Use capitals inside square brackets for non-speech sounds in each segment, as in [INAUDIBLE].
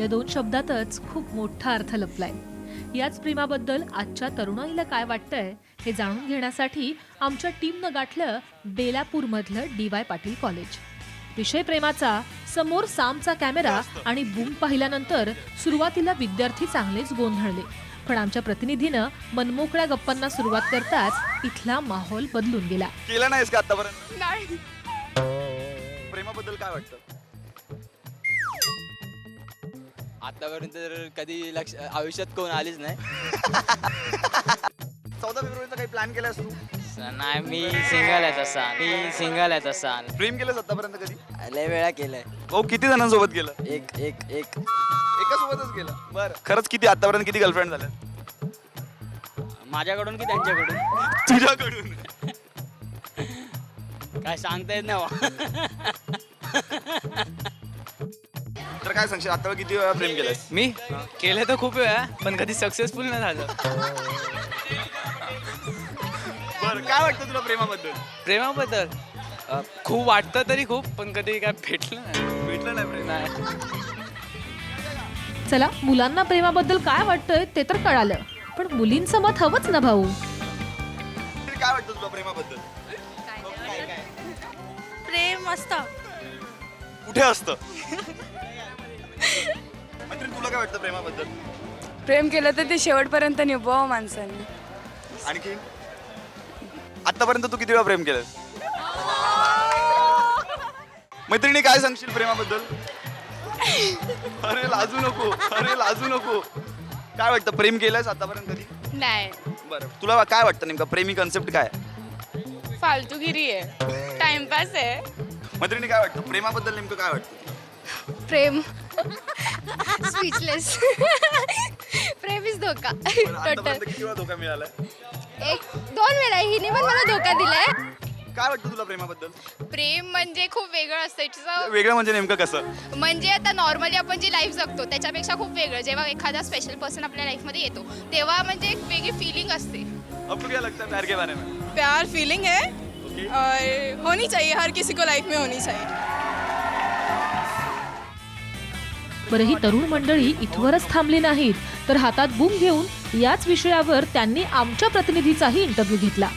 या दोन शब्दातच खूप मोठा अर्थ लपलाय. याच प्रेमाबद्दल आजच्या तरुणाईला काय वाटतंय हे जाणून घेण्यासाठी आमच्या टीमनं गाठलं बेलापूरमधलं डी वाय पाटील कॉलेज. विषय प्रेमाचा समोर सामचा कॅमेरा आणि बूम पाहिल्यानंतर सुरुवातीला विद्यार्थी चांगलेच गोंधळले. पण आमच्या प्रतिनिधीनं मनमोकळ्या गप्पांना सुरुवात करताच इथला माहोल बदलून गेला. केलं नाहीस का आतापर्यंत? नाही. प्रेमाबद्दल काय वाटतं? आतापर्यंत तर कधी लक्ष आयुष्यात कोण आलीच नाही. [LAUGHS] चौदा फेब्रुवारीचा काही प्लॅन केलास तू? नाही मी सिंगल आहे तसा. मी सिंगल आहे तसा. प्रेम केलंस आतापर्यंत कधी? लय वेळा केलंय. भाऊ किती जणांसोबत केलं एक एक एक. एका सोबतच केलं बरं. खरंच किती आतापर्यंत किती गर्लफ्रेंड झाल्या? माझ्याकडून की त्यांच्याकडून? तुझ्याकडून. काय सांगता येत नाही बुवा. [LAUGHS] तर काय सांगशील? आता किती वेळा प्रेम केलंस मी? केलं तर खूप वेळा पण कधी सक्सेसफुल नाही झालं. बरं काय वाटतं तुला प्रेमाबद्दल? प्रेमाबद्दल? अ, खूप वाटतं तरी खूप पण कधी काय भेटलं नाही. भेटलं नाही प्रेम. नाही. चला मुलांना प्रेमाबद्दल काय वाटतंय ते तर कळालं. पण मुलींचं मत हवंच ना भाऊ. तरी काय वाटतं तुला प्रेमाबद्दल? प्रेम असतं. कुठे असतं? काय वाटतं प्रेमाबद्दल? प्रेम केलं तर ते शेवटपर्यंत निभाव माणसांनी. आणखी? आतापर्यंत तू किती वेळा प्रेम केलंस? मैत्रिणी काय सांगशील प्रेमाबद्दल? अरे लाजू नको अरे लाजू नको. काय वाटतं प्रेम केलंयस आतापर्यंत कधी? नाही. बरं तुला काय वाटतं नेमकं? प्रेमी कन्सेप्ट काय? आहे? फालतूगिरी आहे. टाइमपास आहे. मैत्रिणी काय वाटतं? प्रेमाबद्दल नेमकं काय वाटतं? प्रेम. स्पीचलेस प्रेम इज धोका. टोटल आतापर्यंत किती वेळा धोका मिळालाय एक दोन वेळा. हिने पण मला धोका दिलाय. काय वाटतं तुला प्रेमाबद्दल? प्रेम म्हणजे खूप वेगळं असतं. इट्स वेगळं म्हणजे नेमकं कसं? म्हणजे आता नॉर्मली आपण जी लाईफ जगतो त्याच्यापेक्षा खूप वेगळं. जेव्हा एखादा स्पेशल पर्सन आपल्या लाईफमध्ये येतो तेव्हा म्हणजे एक वेगळी फिलिंग असते. आपको क्या लगता है प्यार के बारे में. प्यार फीलिंग है। ओके और होनी चाहिए हर किसी को लाइफ में होनी चाहिए। ही तरुण मंडळी इथवरच थांबली नाहीत तर हातात बूम घेऊन याच विषयावर त्यांनी आमच्या प्रतिनिधीचाही इंटरव्ह्यू घेतला.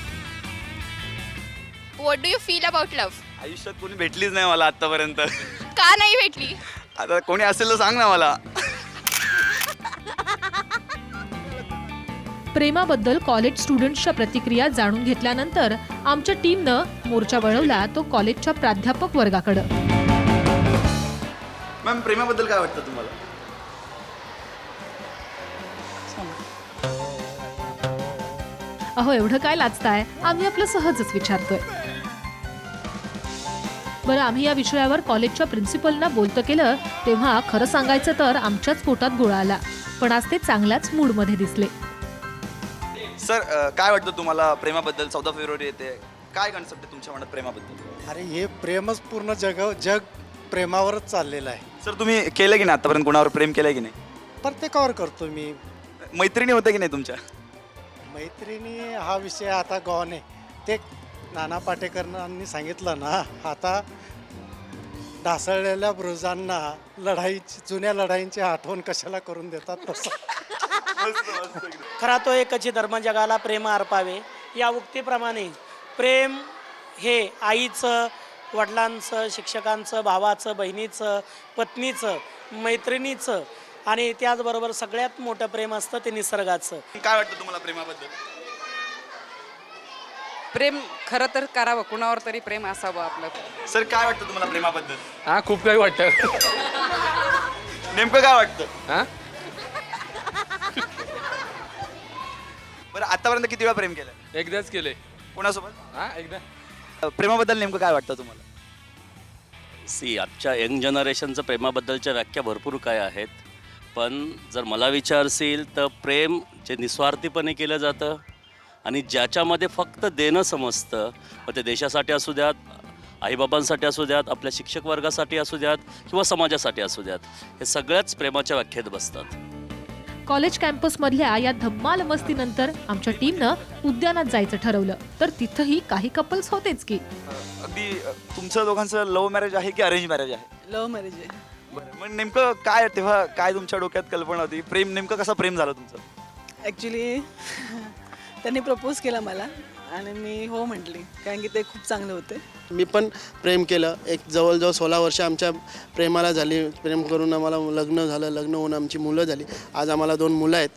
What do you feel about love आयुष्यात कोणी भेटलीच नाही मला आतापर्यंत. [LAUGHS] का नाही भेटली? आता कोणी असेल तर सांग ना मला. प्रेमाबद्दल कॉलेज स्टुडंट्सच्या प्रतिक्रिया जाणून घेतल्यानंतर आमच्या टीमनं मोर्चा वळवला तो कॉलेजच्या प्राध्यापक वर्गाकडं. मॅम प्रेमाबद्दल काय वाटतं तुम्हाला? अहो एवढं काय लाजताय? आम्ही आपलं सहजच विचारतोय. बरं आम्ही या विषयावर कॉलेजच्या प्रिन्सिपलना बोलतं केलं तेव्हा खरं सांगायचं तर आमच्याच पोटात गोळा आला. पण आज ते चांगल्याच मूडमध्ये दिसले. सर अ, काय वाटतं तुम्हाला? प्रेमाबद्दल चौदा फेब्रुवारी येते. काय कन्सेप्ट आहे तुमच्या मनात प्रेमाबद्दल? अरे हे प्रेमच पूर्ण जग जग प्रेमावरच चाललेलं आहे. सर तुम्ही केलं की नाही आतापर्यंत? कोणावर प्रेम केलंय की नाही? प्रत्येकावर करतो मी. मैत्रिणी होत्या की नाही तुमच्या? मैत्रिणी हा विषय आता गॉन आहे. ते नाना पाटेकरांनी सांगितलं ना आता ढासळलेल्या ब्रुजांना लढाईची जुन्या लढाईंची आठवण कशाला करून देतात तसं? खरा तो एकची धर्म जगाला प्रेम अर्पावे या उक्तीप्रमाणे प्रेम हे आईचं वडिलांचं शिक्षकांचं भावाचं बहिणीचं पत्नीचं मैत्रिणीचं आणि त्याचबरोबर सगळ्यात मोठं प्रेम असतं ते निसर्गाचं. काय वाटतं तुम्हाला प्रेमाबद्दल? प्रेम खरं तर करावं कुणावर तरी प्रेम असावं आपलं. सर काय वाटतं तुम्हाला प्रेमाबद्दल? हा खूप काही वाटतं. नेमकं काय वाटतं? हा? बरं आतापर्यंत किती वेळा प्रेम केलं? एकदाच केले कोणासोबत? हा एकदा. प्रेमाबद्दल नेमकं काय वाटतं तुम्हाला? सी आजच्या यंग जनरेशनचं प्रेमाबद्दलच्या व्याख्या भरपूर काय आहेत. पण जर मला विचारशील तर प्रेम जे निस्वार्थीपणे केलं जातं आणि ज्याच्यामध्ये फक्त देणं समजतं मग ते देशासाठी असू द्यात आईबाबांसाठी असू द्यात आपल्या शिक्षक वर्गासाठी असू द्यात किंवा समाजासाठी असू द्यात हे सगळ्याच प्रेमाच्या व्याख्येत बसतात. कॉलेज कॅम्पसमधल्या या धम्माल मस्तीनंतर आमच्या टीमनं उद्यानात जायचं ठरवलं. तर तिथंही काही कपल्स होतेच की. अगदी तुमचं दोघांचं लव्ह मॅरेज आहे की अरेंज मॅरेज आहे? लव्ह मॅरेज आहे. बरं मग नेमकं काय तेव्हा काय तुमच्या डोक्यात कल्पना होती? प्रेम नेमकं कसं प्रेम झालं तुमचं? ॲक्च्युली [LAUGHS] त्यांनी प्रपोज केला मला. आणि मी हो म्हटली कारण की ते खूप चांगले होते. मी पण प्रेम केलं. एक जवळजवळ सोळा वर्ष आमच्या प्रेमाला झाली. प्रेम करून आम्हाला लग्न झालं. लग्न होऊन आमची मुलं झाली. आज आम्हाला दोन मुलं आहेत.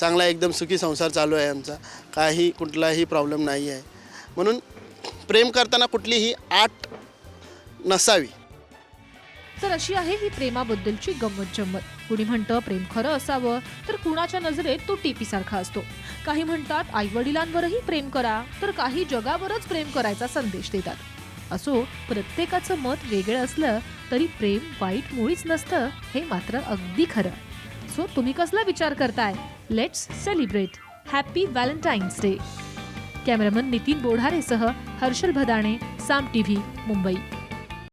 चांगला एकदम सुखी संसार चालू आहे आमचा. काही कुठलाही प्रॉब्लेम नाही आहे म्हणून प्रेम करताना कुठलीही आट नसावी. तर अशी आहे ही प्रेमाबद्दलची गंमत जम्मत कुणी म्हणतं प्रेम खरं असावं तर कुणाच्या नजरेत तो टीपीसारखा असतो. काही म्हणतात आई वडिलांवरही प्रेम करा तर काही जगावरच प्रेम करायचा संदेश देतात. असो प्रत्येकाचं मत वेगळं असलं तरी प्रेम वाईट मुळीच नसतं हे मात्र अगदी खरं. सो तुम्ही कसला विचार करताय? Let's celebrate happy Valentine's day cameraman Nitin बोढारेसह Harshal Bhadane Saam TV Mumbai.